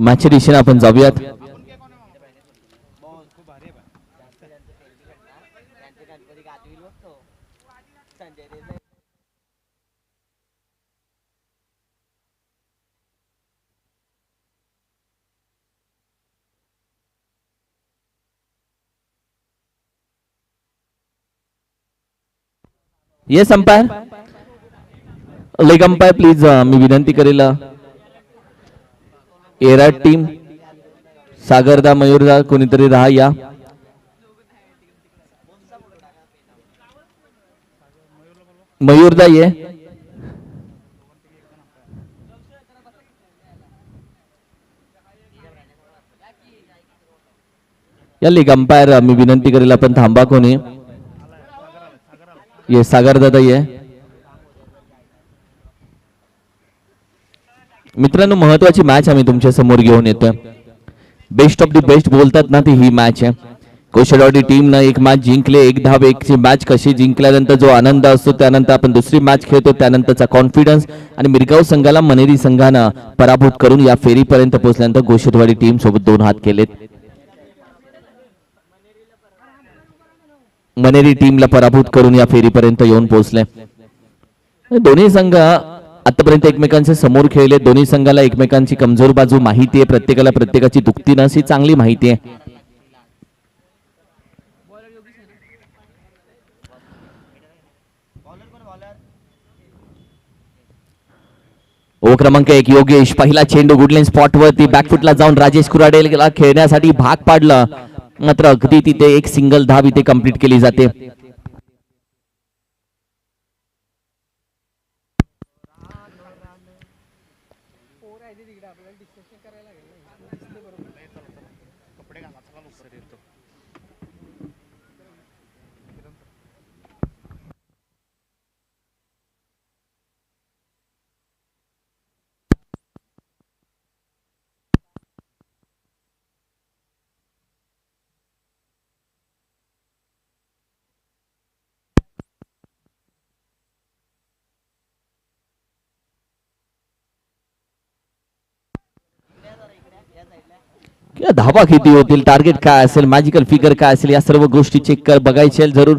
मॅचच्या दिशेने आपण जाऊयात. Yes umpire leg umpire please मी विनंती करेल uh, एरा टीम सागरदा मयूरदा कोणीतरी राहा या. मयूरदा ये. या लीग अंपायर मी विनंती करेल आपण थांबा कोणी. ये सागरदादा ये. मित्रांनो महत्वाची मॅच आम्ही तुमच्यासमोर घेऊन येतोय. बेस्ट ऑफ दी बेस्ट बोलतात ना ती ही मॅच आहे. कोशेडवाडी टीमनं एक मॅच जिंकले एक धाव एकची मॅच कशी जिंकल्यानंतर जो आनंद असतो त्यानंतर आपण दुसरी मॅच खेळतो त्यानंतरचा कॉन्फिडन्स आणि मिरगाव संघाला मनेरी संघानं पराभूत करून या फेरीपर्यंत पोहोचल्यानंतर गोशेदवाडी टीम सोबत दोन हात केलेत. मनेरी टीमला पराभूत करून या फेरीपर्यंत येऊन पोहोचले. दोन्ही संघ आतापर्यंत एकमेकांच्या समोर खेळले. दोन्ही संघाला एकमेकांची कमजोर बाजू माहिती आहे. प्रत्येकाला प्रत्येकाची दुखती नस ही चांगली माहिती आहे. ओ क्रमांक एक योगेश. पहिला चेंडू गुडलेन स्पॉट वरती बॅकफुटला जाऊन राजेश कुराडेला खेळण्यासाठी भाग पाडलं. मात्र अगदी तिथे एक सिंगल धाव इथे कंप्लीट केली जाते. धावा किती होतील? टार्गेट काय असेल? मॅजिकल फिगर काय असेल? या सर्व गोष्टी चेक कर बघायचे जरूर.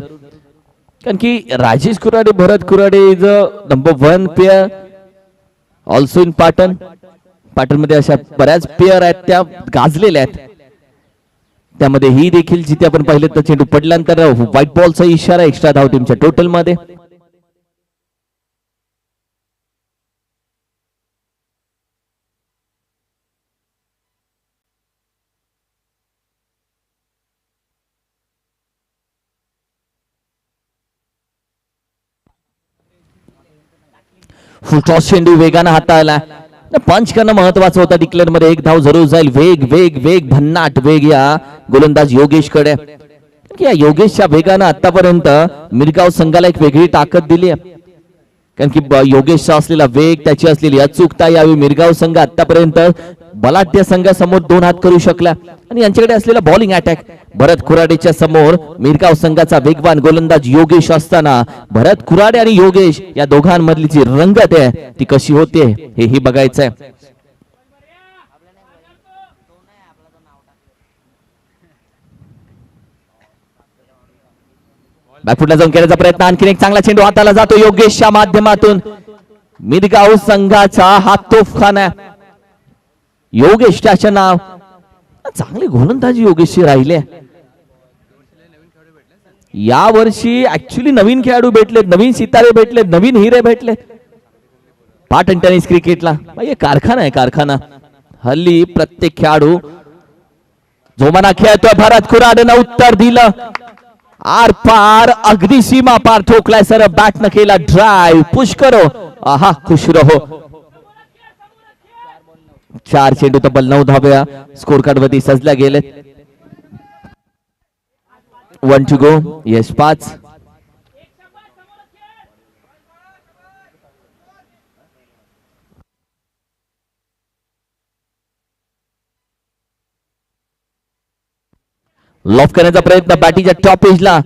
कारण की Rajesh Kurade Bharat Kurade is a number one pair also in Patan पाटणमध्ये अशा बऱ्याच पेअर आहेत त्या गाजलेल्या आहेत. त्यामध्ये ही देखील जिथे आपण पाहिलं तर चेंडू पडल्यानंतर व्हाईट बॉलचा इशारा एक्स्ट्रा धाव टीमच्या टोटलमध्ये फुलटॉस चेंडू वेगानं हाताळला. पंच करणं महत्वाचं होतं. डिक्लेअरमध्ये एक धाव जरूर जाईल. वेग वेग वेग भन्नाट वेग या गोलंदाज योगेशकडे या योगेशच्या वेगानं आतापर्यंत मिरगाव संघाला एक वेगळी ताकद दिली आहे. कारण की योगेशचा असलेला वेग त्याची असलेली अचूकता यावेळी मिरगाव संघ आतापर्यंत बलाढ्य संघासमोर दोन हात करू शकला. आणि यांच्याकडे असलेला बॉलिंग अटॅक भरत कुराडेच्या समोर मिरगाव संघाचा वेगवान गोलंदाज योगेश असताना भरत कुराडे आणि योगेश या दोघांमधली जी रंगत आहे ती कशी होते हेही बघायचंय. बॅकफुटला जाऊन खेळण्याचा प्रयत्न आणखीन एक चांगला चेंडू हाताला जातो. योगेशच्या माध्यमातून. मिरगाव संघाचा हा तोफखाना. योगेश त्याचे नाव. चांगले गोलंदाजी योगेशची राहिले. या वर्षी ऍक्च्युली नवीन खेळाडू भेटलेत नवीन सितारे भेटलेत नवीन हिरे भेटले पाटण टेनिस क्रिकेटला कारखाना आहे कारखाना. हल्ली प्रत्येक खेळाडू जोमाना खेळतोय. भारत खुराडनं उत्तर दिलं. आर पार अगदी सीमा पार ठोकलाय सर. बॅट न केला ड्राईव्ह पुश करो. आहा खुश रहो. चार चेंडू तब्बल नऊ धाव्या. स्कोर कार्ड वरती सजल्या गेलेत. वन टू गो यश पाच. लॉफ करण्याचा प्रयत्न बॅटीच्या टॉप एजला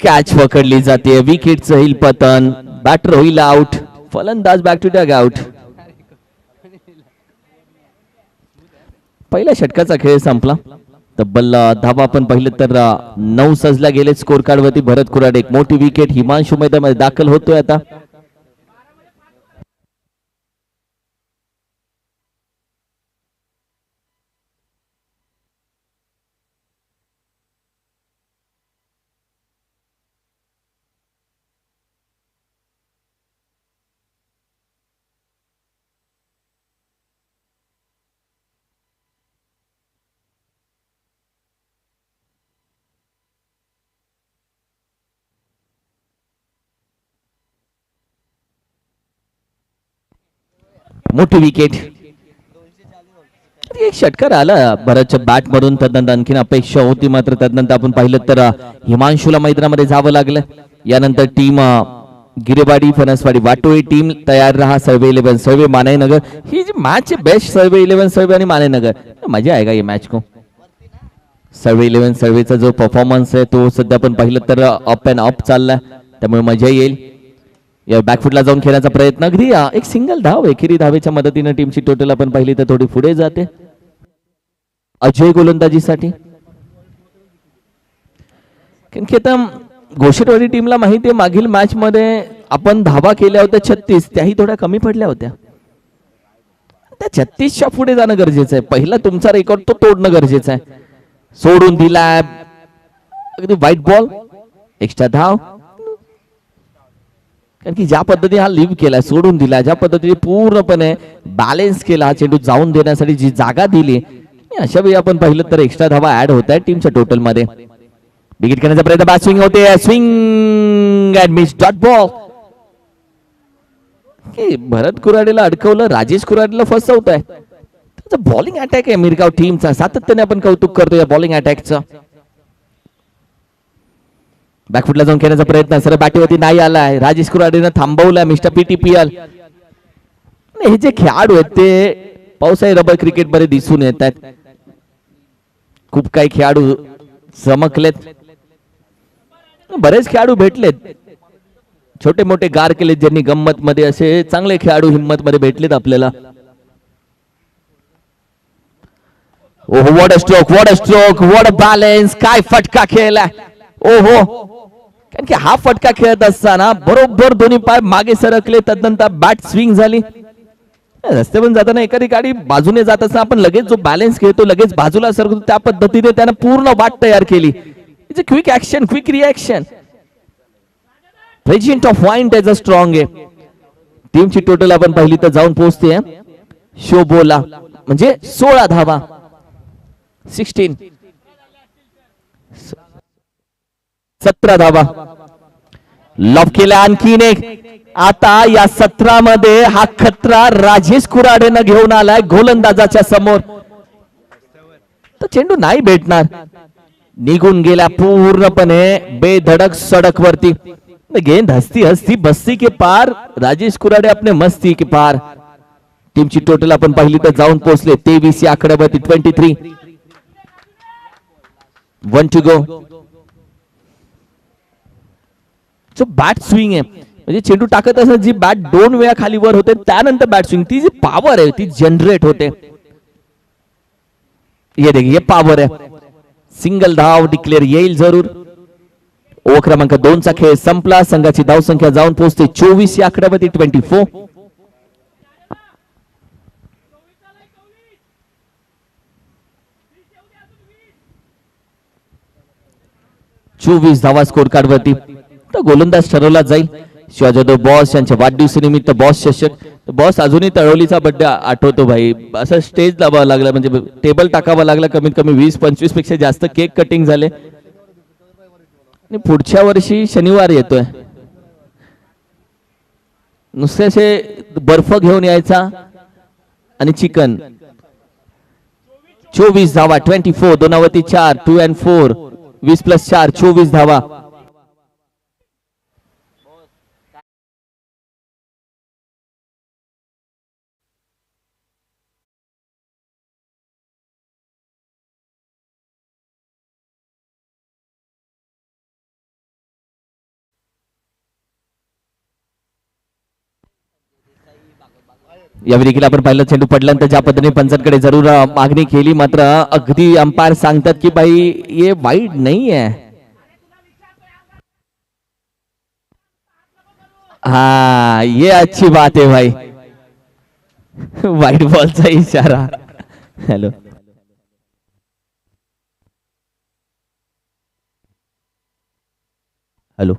कॅच पकडली जाते. विकेटचं होईल पतन. बॅटर होईल आउट फलंदाज बॅक टू डग आउट पहिल्या षटकाचा खेळ संपला. तब्बल धावा आपण पहिले तर नऊ सजला गेले स्कोर कार्ड वरती. भरत कुराड एक मोठी विकेट हिमांशु मैदानामध्ये दाखल होतोय आता. मोठी विकेट एक षटकार आला बरंच बॅट मधून तदनंतर आणखीन अपेक्षा होती मात्र तदनंतर आपण पाहिलं तर हिमांशूला मैदानामध्ये जावं लागलं. यानंतर टीम गिरेवाडी फणसवाडी वाटोळी टीम तयार राहा. सर्वे इलेव्हन सर्वे मानेनगर. ही जी मॅच आहे बेस्ट सर्वे इलेव्हन सर्वे आणि मानेनगर. मजा आहे का ही मॅच को? सर्वे इलेव्हन सर्वेचा जो परफॉर्मन्स आहे तो सध्या आपण पाहिलं तर अप अँड अप चाललाय. त्यामुळे मजा येईल. या बॅकफुटला जाऊन खेळण्याचा प्रयत्न. अगदी एक सिंगल धाव एकेरी धावेच्या मदतीनं टीमची टोटल आपण पाहिली तर थोडी पुढे जाते. अजय गोलंदाजीसाठी. खेतम घोषेटवाडी टीमला माहिती आहे मागील मॅच मध्ये आपण धावा केल्या होत्या छत्तीस त्याही थोड्या कमी पडल्या होत्या. त्या छत्तीसच्या पुढे जाणं गरजेचं आहे. पहिला तुमचा रेकॉर्ड तो तोडणं गरजेचं आहे. सोडून दिला अगदी व्हाईट बॉल एक्स्ट्रा धाव. कारण की ज्या पद्धतीने हा लिव्ह केला सोडून दिला ज्या पद्धतीने पूर्णपणे बॅलेन्स केला चेंडू जाऊन देण्यासाठी जी जागा दिली अशा वेळी आपण पाहिलं तर एक्स्ट्रा धावा ऍड होत आहे टीमच्या टोटलमध्ये. विकेट करण्याचा प्रयत्न बॅट स्विंग होते. Swing and miss dot ball Bharat कुराडेला अडकवलं राजेश कुराडेला फसवत आहे. त्याचा बॉलिंग अटॅक आहे मिरगाव टीमचा सातत्याने आपण कौतुक करतो या बॉलिंग अटॅकचं बॅकफुटला जाऊन खेळण्याचा प्रयत्न. सर बॅटीवरती नाही आलाय. राजेश कुराडीनं थांबवलाय मिस्टर पीटीपीएल हे जे खेळाडू आहेत ते पावसाळी रबर क्रिकेटमध्ये दिसून येत आहेत. खूप काही खेळाडू चमकलेत. बरेच खेळाडू भेटलेत. छोटे मोठे गार केलेत ज्यांनी गंमत मध्ये असे चांगले खेळाडू हिंमत मध्ये भेटलेत आपल्याला. ओहो what stroke what stroke what balance काय फटका खेळलाय. ओहो. कारण की हा फटका खेळत असताना बरोबर दोन्ही पाय मागे सरकले तदनंतर बॅट स्विंग झाली. रस्त्यावरून जाताना एखादी गाडी बाजूने जात असताना आपण लगेच जो बॅलन्स खेळतो लगेच बाजूला सरकतो त्या पद्धतीने त्यानं पूर्ण वाट तयार केली. It's a quick action quick reaction regent of mind त्याचा स्ट्रॉंग आहे टीमची टोटल आपण पाहिली तर जाऊन पोहोचते शोबोला म्हणजे सोळा धावा. सिक्स्टीन सतरा धावा लॉफ केला आणखीन एक. आता या सत्रामध्ये हा खतरा राजेश कुराडेनं घेऊन आलाय गोलंदाजाच्या समोर. तर चेंडू नाही भेटणार. निघून गेला पूर्णपणे बेधडक सडक वरती गेंद हस्ती हस्ती बस्ती के पार. राजेश कुराडे आपले मस्ती के पार. टीमची टोटल आपण पाहिली तर जाऊन पोहोचले. तेवीस या आकड्यावरती twenty three one two go जो बॅट स्विंग आहे. म्हणजे चेंडू टाकत असताना जी बॅट दोन वेळा खाली वर होते त्यानंतर बॅट स्विंग ती जी पॉवर आहे ती जनरेट होते. ये देखिए ये पॉवर आहे. सिंगल धाव डिक्लेअर येईल जरूर. ओ क्रमांक दोनचा खेळ संपला. संघाची धाव संख्या जाऊन पोहोचते चोवीस या आकड्यावरती ट्वेंटी फोर चोवीस धावा स्कोर कार्ड वरती. तर गोलंदाज ठरवला जाईल. शिवाजी जाधव बॉस यांच्या वाढदिवसानिमित्त बॉस चषक बॉस अजूनही तळवलीचा बड्डे आठवतो भाई. असं स्टेज लावावं लागला म्हणजे टेबल टाकावं लागला कमीत कमी वीस पंचवीसपेक्षा जास्त केक कटिंग झाले. आणि पुढच्या वर्षी शनिवार येतोय. नुसते असे बर्फ घेऊन यायचा आणि चिकन. चोवीस धावा ट्वेंटी फोर दोनावती चार टू अँड फोर वीस प्लस चार चोवीस धावा. यावेळी देखील आपण पाहिलं चेंडू पडल्यानंतर ज्या पद्धतीने पंचांकडे जरूर मागणी केली मात्र अगदी अंपायर सांगतात की भाई ये वाईट नाही आहे हा ये अच्छी बात है भाई. वाईट बॉलचा इशारा. हॅलो. हॅलो.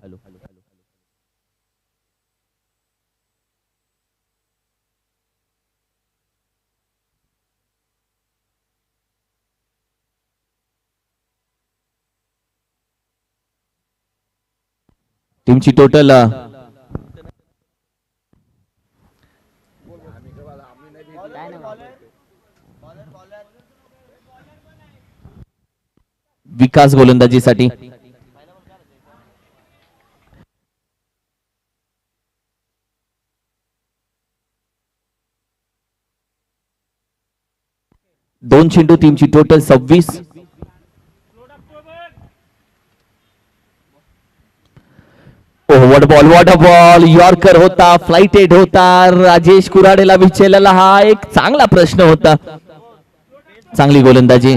तुमची टोटल विकास गोलंदाजीसाठी. दोन चेंडू टीमची टोटल सव्वीस. Over ball what a ball yorker होता फ्लाइटेड होता राजेश कुराडेला विचारलेला हा एक चांगला प्रश्न होता. चांगली गोलंदाजी.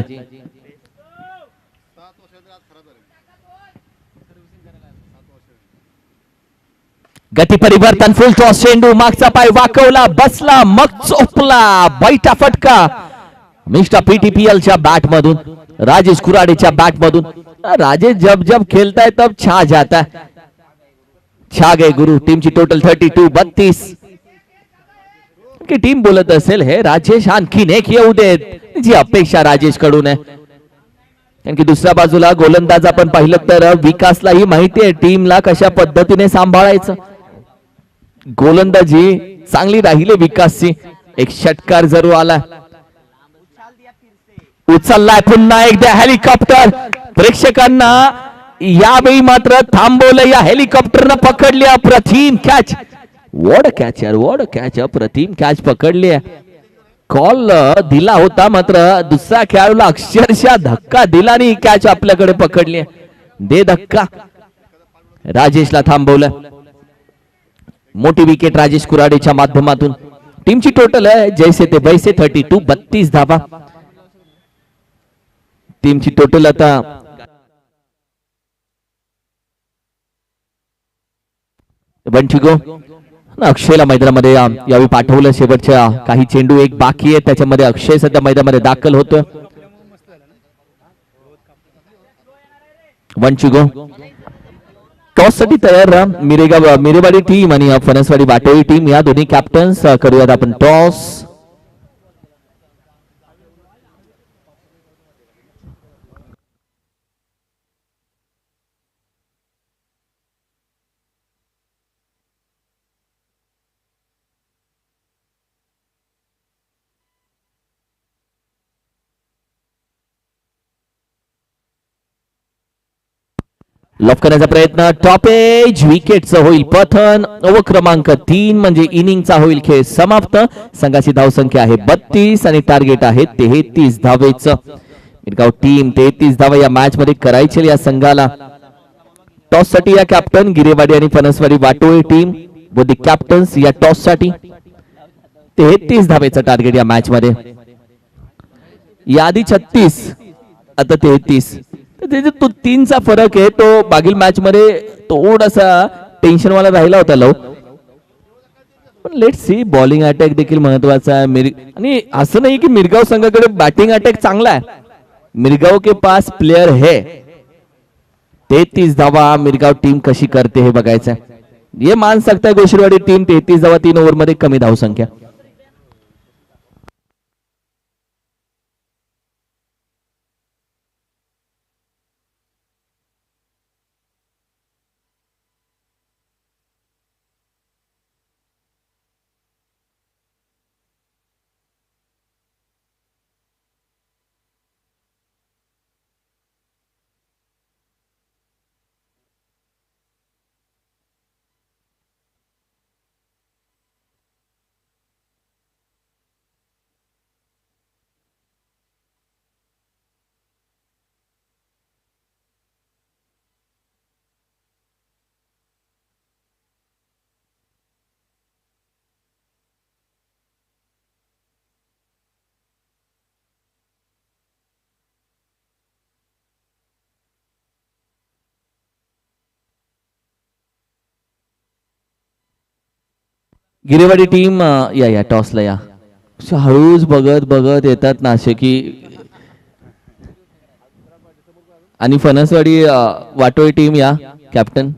गती परिवर्तन फुल टॉस चेंडू मागचा पाय वाकवला बसला मग चोपला बैठा फटका. मिस्टर पीटीपीएल च्या बॅट मधून राजेश कुराडेच्या बॅट मधून राजेश जब जब खेलता है तब छा जाता. है छा गए गुरु टीमची टोटल थर्टी टू बत्तीस. की टीम बोलत असेल हे राजेश आणखीन एक येऊ देत. जी अपेक्षा राजेशकडून आहे. कारण की दुसऱ्या बाजूला गोलंदाज आपण पाहिलं तर विकासलाही माहिती आहे टीमला कशा पद्धतीने सांभाळायचं. गोलंदाजी चांगली राहिली विकासची. एक षटकार जरूर आला. उचललाय पुन्हा एकदा हेलिकॉप्टर प्रेक्षकांना यावेळी मात्र थांबवलं या हेलिकॉप्टरनं पकडली अप्रतिम कॅच वॉड कॅच यार वॉड कॅच अप्रतिम कॅच पकडली कॉल दिला होता मात्र दुसऱ्या खेळाडूला अक्षरशः धक्का दिला आणि कॅच आपल्याकडे पकडली दे धक्का. राजेशला थांबवलं. मोठी विकेट राजेश कुराडेच्या माध्यमातून. टीमची टोटल आहे जैसे ते बैसे थर्टी टू बत्तीस धाबा टीमची टोटल आता बंटिगो अक्षयला मैदानामध्ये या- यावेळी पाठवलं शेवटच्या काही चेंडू. एक बाकी आहे त्याच्यामध्ये अक्षय सध्या मैदानामध्ये दाखल होतोय. वंचिगो टॉससाठी तयार मिरेगाव मिरेगा मिरेवाडी टीम आणि फणसवाडी बाटोळी टीम या दोन्ही कॅप्टन्स करूयात आपण टॉस. लॉफ करण्याचा प्रयत्न. टॉपेज विकेटचं होईल पथन. ओव्हर क्रमांक तीन म्हणजे इनिंगचा होईल खेळ समाप्त. संघाची धावसंख्या आहे बत्तीस आणि टार्गेट आहे तेहतीस धावेचं. मिरगाव टीम तेहतीस धावा या मॅच मध्ये करायचे या संघाला. टॉससाठी या कॅप्टन गिरेवाडी आणि फणसवाडी वाटोळे टीम व दी कॅप्टन्स या टॉससाठी. तेहतीस धावेचं टार्गेट या मॅच मध्ये यादी छत्तीस. आता तेहतीस. त्याच्यात तो तीनचा फरक आहे तो मागील मॅच मध्ये थोडासा टेन्शन वाला राहिला होता लव. पण लेट सी बॉलिंग अटॅक देखील महत्त्वाचा आहे. मिर आणि असं नाही की मिरगाव संघाकडे बॅटिंग अटॅक चांगला आहे. मिरगाव के पास प्लेयर है. तेहतीस धावा मिरगाव टीम कशी करते हे बघायचं ये मान सकता है गोशिरवाडी टीम तेहतीस धावा तीन ओव्हरमध्ये कमी धावसंख्या. गिरेवाडी टीम या या टॉसला या. हळूच बघत बघत येतात नाशिकी. आणि फणसवाडी वाटोळी टीम या कॅप्टन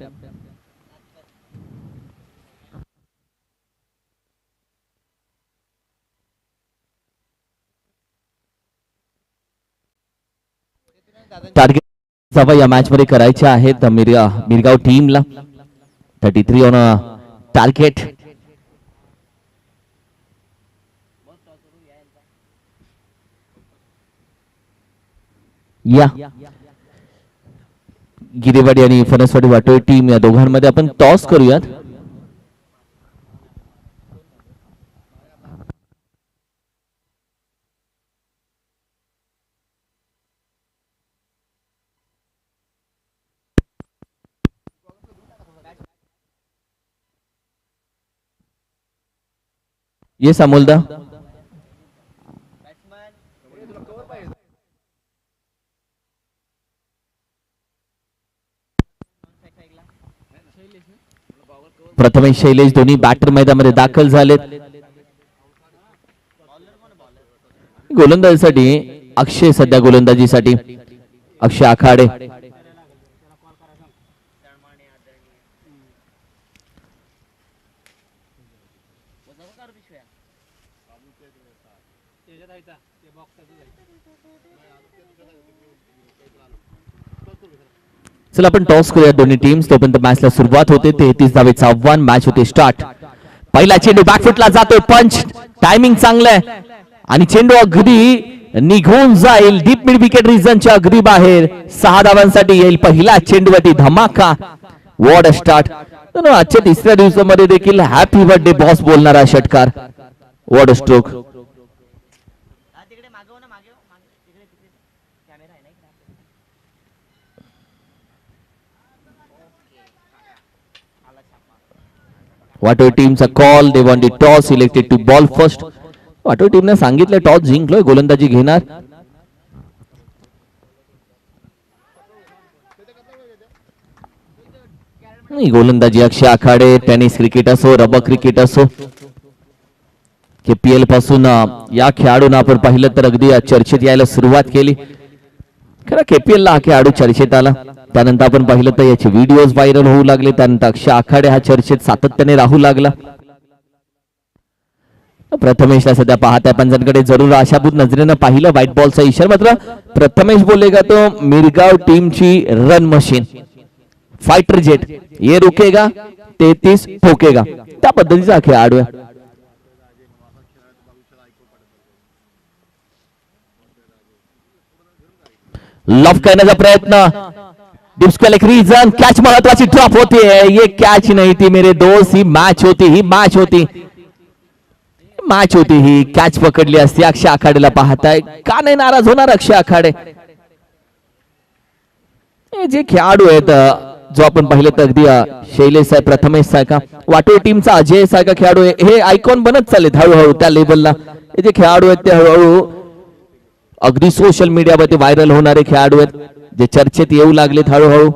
टार्गेट सभा या मॅच मध्ये करायच्या आहेत मिरगाव टीमला थर्टी थ्री ऑन टार्गेट या. गिरेवाडी आणि फणसवाडी वाटोळी टीम या दोघांमध्ये आपण टॉस करूयात. येस अमोलदा प्रथमेश शैलेश दोन्ही बॅटर मैदानामध्ये दाखल झालेत. गोलंदाजीसाठी अक्षय सध्या गोलंदाजीसाठी. अक्षय आखाडे. चला आपण टॉस करूया दोन्ही टीम्स तोपर्यंत मॅचला सुरुवात होते. तेहतीस धावेचं आव्हान मॅच होते स्टार्ट पहिला चेंडू बॅकफुटला जातोय. पंच टायमिंग चांगलं आहे. आणि चेंडू अगदी निघून जाईल. डीप मिड विकेट रिझनच्या अगदी बाहेर. सहा धावांसाठी येईल. पहिला चेंडूवरती धमाका. वॉर्ड स्टार्ट आजच्या तिसऱ्या दिवसामध्ये देखील हॅपी बर्थडे बॉस बोलणारा षटकार. वॉर्ड स्ट्रोक हा, तिकडे मागव ना मागे हो, मागे तिकडे तिकडे कॅमेरा आहे ना इकडे वाटो टीमचा call they want toss selected to bowl first Wato टीमने सांगितलं टॉस जिंकलोय गोलंदाजी घेणार नाही गोलंदाजी अक्षय आखाडे टेनिस क्रिकेट असो रबर क्रिकेट असो केपीएलपासून या खेळाडून आपण पाहिलं तर अगदी चर्चेत यायला सुरुवात केली खरं केपीएल ला हा खेळाडू चर्चेत आला त्यानंतर आपण पाहिलं तर याचे व्हिडिओज व्हायरल होऊ लागले. त्यानंतर अक्षय आखाडे हा चर्चेत सातत्याने राहू लागला. प्रथमेशला सध्या पाहत्या पंचांकडे जरूर आशाभूत नजरेनं पाहिलं. व्हाईट बॉलचा इशारा मात्र प्रथमेश बोलेगा तो मिरगाव टीमची रन मशीन फायटर जेट ये रुकेगा तेहतीस ठोकेगा. त्या पद्धतीचा हा खेळाडू आहे लॉफ करण्याचा प्रयत्न. डिस्कल एक रिझन महत्वाची ड्रॉप होती ये कॅच नाही ती मेरे दोस्त ही मॅच होती ही मॅच होती। मॅच होती ही कॅच पकडली असती अक्षय आखाडेला पाहताय का नाही नाराज होणार अक्षय आखाडे। जे खेळाडू आहेत जो आपण पाहिलं तर अगदी शैलेश आहे प्रथमेश सायका वाटोळ टीमचा अजय सारखा खेळाडू आहे हे। आयकॉन बनत चाललेत हळूहळू त्या लेवलला हे जे खेळाडू आहेत ते हळूहळू अगदी सोशल मीडियावरती व्हायरल होणारे खेळाडू आहेत जे चर्चेत येऊ लागलेत हळूहळू.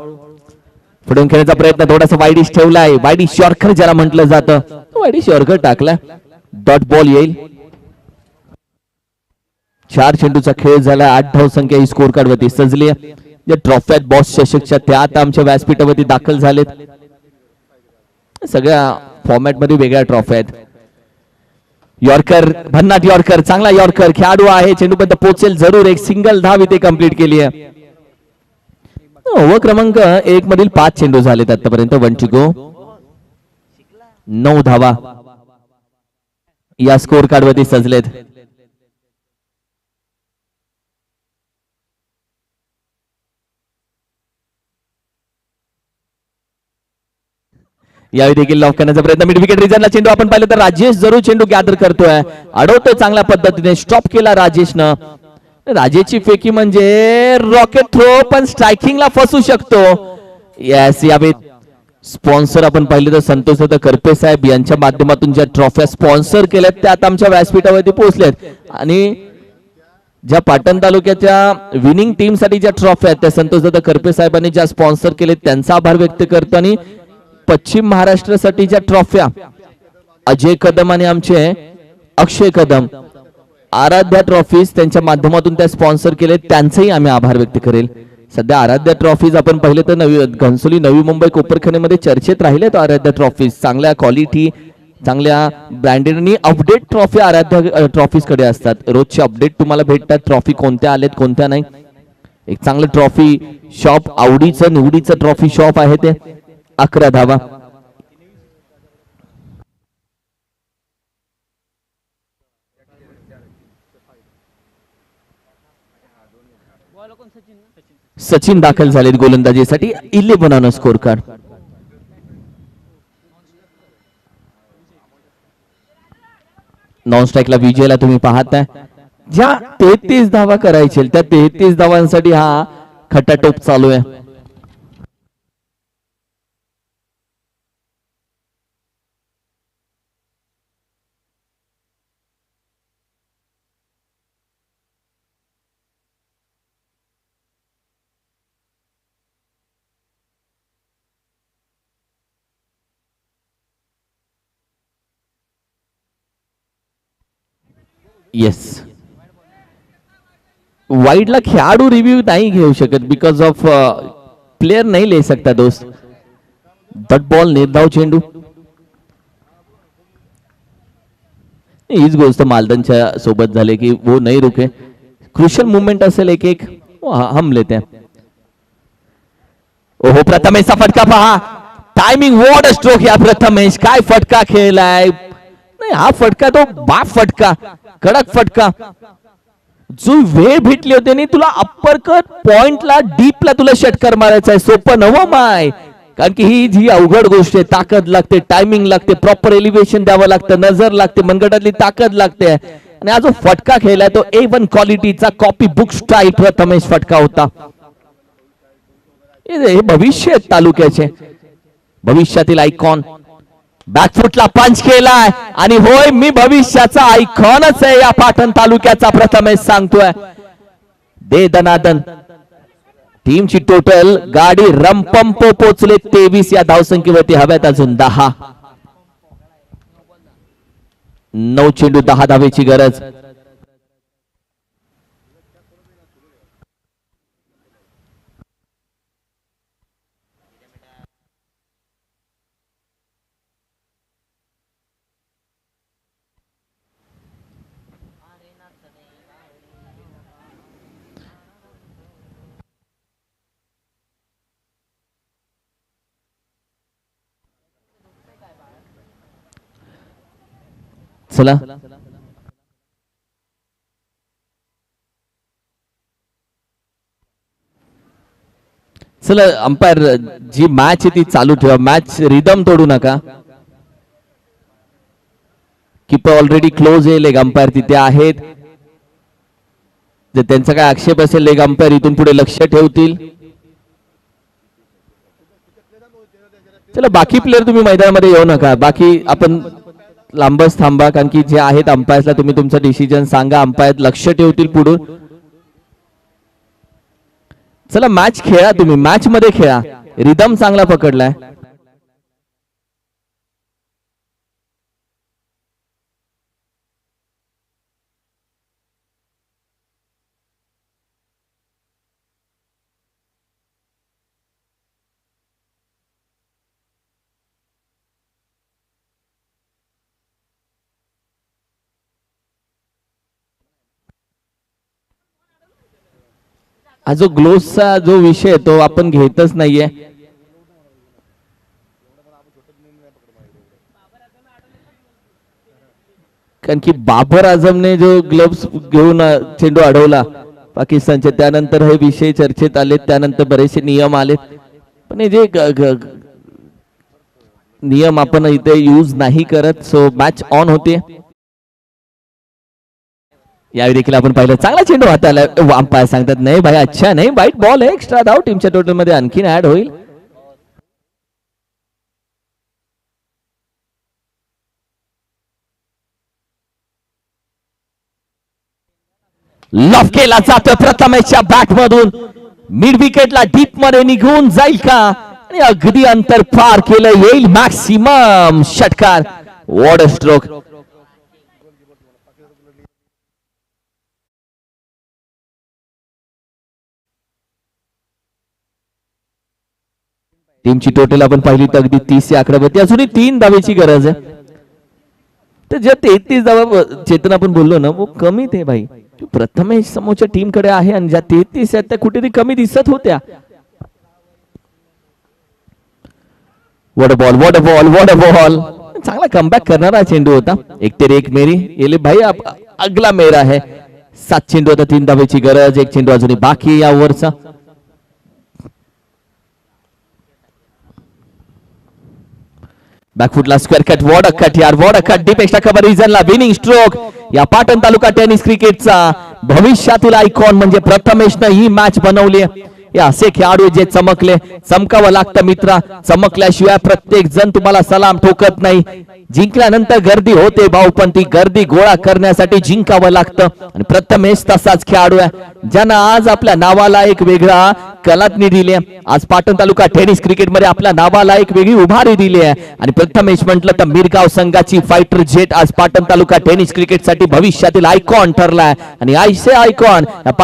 पुढून खेळण्याचा प्रयत्न थोडासा वाईडिश ठेवला आहे वायडी शॉर्कर ज्याला म्हटलं जातं. वायडी शॉर्कर टाकला. डॉट बॉल येईल. चार चेंडूचा खेळ झाला. आठ धाव संख्या ही स्कोर कार्ड वरती सजली आहे. ज्या ट्रॉफ्यात बॉस चषकच्या त्या आता आमच्या व्यासपीठावरती दाखल झालेत. सगळ्या फॉर्मॅटमध्ये वेगळ्या ट्रॉफ्या आहेत. यॉर्कर भन्नाट यॉर्कर चांगला यॉर्कर खेळाडू आहे. चेंडूपर्यंत पोचेल जरूर एक सिंगल धाव इथे कंप्लीट केली आहे. हो, व क्रमांक एक मधील पाच चेंडू झालेत आतापर्यंत. वन टू गो नऊ धावा. या स्कोर कार्ड वरती सजलेत. यावेळी देखील लॉक करण्याचा प्रयत्न. मिड विकेट रिझनला चेंडू आपण पाहिलं तर राजेश जरूर चेंडू गॅदर करतोय. अडवतोय चांगल्या पद्धतीने. स्टॉप केला राजेशनं. राजेची फेकी म्हणजे रॉकेट थ्रो पण स्ट्रायकिंगला फसू शकतो. येस यावेळी स्पॉन्सर आपण पाहिले तर संतोष दादा करपे साहेब यांच्या माध्यमातून ज्या ट्रॉफ्या स्पॉन्सर केल्यात त्या आता आमच्या व्यासपीठावरती पोहोचल्यात. आणि ज्या पाटण तालुक्याच्या विनिंग टीमसाठी ज्या ट्रॉफ्या आहेत त्या संतोष दादा करपे साहेबांनी ज्या स्पॉन्सर केले त्यांचा आभार व्यक्त करतो. आणि पश्चिम महाराष्ट्रासाठी ज्या ट्रॉफ्या अजय कदम आणि आमचे अक्षय कदम आराध्या ट्रॉफीज त्यांच्या माध्यमातून त्या स्पॉन्सर केले त्यांचेही आम्ही आभार व्यक्त करेल. सध्या आराध्या ट्रॉफीज आपण पहिले तर नवी घनसोली नवी मुंबई कोपरखान्यामध्ये चर्चेत राहिले तो आराध्या ट्रॉफीज चांगल्या क्वालिटी चांगल्या ब्रँडेड आणि अपडेट ट्रॉफी आराध्या ट्रॉफीजकडे असतात. रोजचे अपडेट तुम्हाला भेटतात. ट्रॉफी कोणत्या आलेत कोणत्या नाही. एक चांगलं ट्रॉफी शॉप आवडीचं निवडीचं ट्रॉफी शॉप आहे ते. अकरा धावा. सचिन दाखल झालेत गोलंदाजीसाठी. Eleven on score card non स्ट्राईकला विजयला तुम्ही पाहताय. ज्या तेहतीस धावा करायचे त्या तेहतीस धावांसाठी हा खटाटोप चालू आहे. येस वाईडला खेळाडू रिव्ह्यू नाही घेऊ शकत बिकॉज ऑफ प्लेयर नहीं ले सकता दोस्त. दट बॉल निर्धाव चेंडू. हीच गोष्ट मालदनच्या सोबत झाली की वो नाही रुके. क्रुशल मुवमेंट असेल एक एक. हम लेते हैं. ओहो प्रथमेशचा फटका पहा. टायमिंग वॉट स्ट्रोक या प्रथमेश. काय फटका खेळलाय? नाही हा फटका तो बाप फटका. कडक फटका. जो वेळ भेटली होती आणि तुला अप्पर कट पॉइंटला डीपला तुला षटकार मारायचा आहे सोपं नवं माय. कारण की ही जी अवघड गोष्ट आहे ताकद लागते टायमिंग लागते प्रॉपर एलिव्हेशन द्यावं लागतं नजर लागते मनगटातली ताकद लागते. आणि हा जो फटका खेळलाय तो ए वन क्वालिटीचा कॉपी बुक स्टाईल प्रथमेश फटका होता. हे हे भविष्य आहेत तालुक्याचे. भविष्यातील आयकॉन बॅकफुटला पंच केलाय. आणि होय मी भविष्याचा आयकॉनच आहे या पाटण तालुक्याचा प्रथमेश सांगतोय. दे दनादन. टीमची टोटल गाडी रमपंप पोचले तेवीस या धावसंख्येवरती. हव्यात अजून दहा. नऊ चेंडू दहा धावेची गरज. चला. चला अंपायर जी मॅच आहे ती चालू ठेवा. मॅच रिदम तोडू नका. किपर ऑलरेडी क्लोज आहे लेग अंपायर तिथे आहेत. जर त्यांचा काय आक्षेप असेल लेग अंपायर इथून पुढे लक्ष ठेवतील. चला बाकी प्लेअर तुम्ही मैदानामध्ये येऊ नका. बाकी आपण लांबच थांबा कारण की जे आहेत अंपायर्सला तुम्ही तुमचा डिसिजन सांगा अंपायर लक्ष ठेवतील पुढून. चला मॅच खेळा तुम्ही मॅच मध्ये खेळा. रिदम चांगला पकडलाय. हा जो ग्लोव्सचा जो विषय आहे तो आपण घेतच नाहीये. कारण की बाबर आझमने जो ग्लोव्स घेऊन चेंडू अडवला पाकिस्तानचे त्यानंतर हे विषय चर्चेत आले त्यानंतर बरेचसे नियम आलेत. पण हे जे नियम आपण इथे यूज नाही करत सो मॅच ऑन होते. यावेळी देखील आपण पाहिलं चांगला चेंडू हाताला अंपायर सांगतात नाही भाई अच्छा नाही वाईट बॉल आहे एक्स्ट्रा धाव टीमच्या टोटलमध्ये आणखीन ऍड होईल. लॉफ केला जातो प्रथमेशच्या बॅट मधून मिड विकेटला डीपमध्ये निघून जाईल का? आणि अगदी अंतर पार केलं येईल मॅक्सिमम षटकार. वॉड स्ट्रोक टीमची टोटल आपण पाहिली तर अगदी तीस आकड्यावरती अजूनही तीन धावेची गरज आहे. तर ज्या तेहतीस धावा चेतन आपण बोललो ना वो कमी ते भाई प्रथमेश समोरच्या टीमकडे आहे आणि ज्या तेहतीस आहेत त्या कुठेतरी कमी दिसत होत्या. What ball what ball what ball चांगला कमबॅक करणारा चेंडू होता. एक तेरे एक मेरी. येले भाई अगला मेरा है. सात चेंडू होता तीन धावेची गरज एक चेंडू अजूनही बाकी आहे या ओव्हरचा बॅकफुटला स्क्वेअर कट वॉड कट यार what cut deep extra cover रिझनला winning stroke या पाटण तालुका टेनिस क्रिकेटचा भविष्यातील आयकॉन म्हणजे प्रथमेशनं ही मॅच बनवली असे खेळाडू जे चमकले चमकावं लागतं मित्रा. चमकल्याशिवाय प्रत्येक जण तुम्हाला सलाम ठोकत नाही. जिंकल्यानंतर गर्दी होते भाऊ पण ती गर्दी गोळा करण्यासाठी जिंकावं लागतं. आणि प्रथमेश तसाच खेळाडू आहे. ज्यांना आज आपल्या नावाला एक वेगळा कलात्नी दिली आहे. आज पाटण तालुका टेनिस क्रिकेटमध्ये आपल्या नावाला एक वेगळी उभारी दिली आहे. आणि प्रथमेश म्हटलं तर मिरगाव संघाची फायटर जेट आज पाटण तालुका टेनिस क्रिकेटसाठी भविष्यातील आयकॉन ठरलाय. आणि आयसे आयकॉन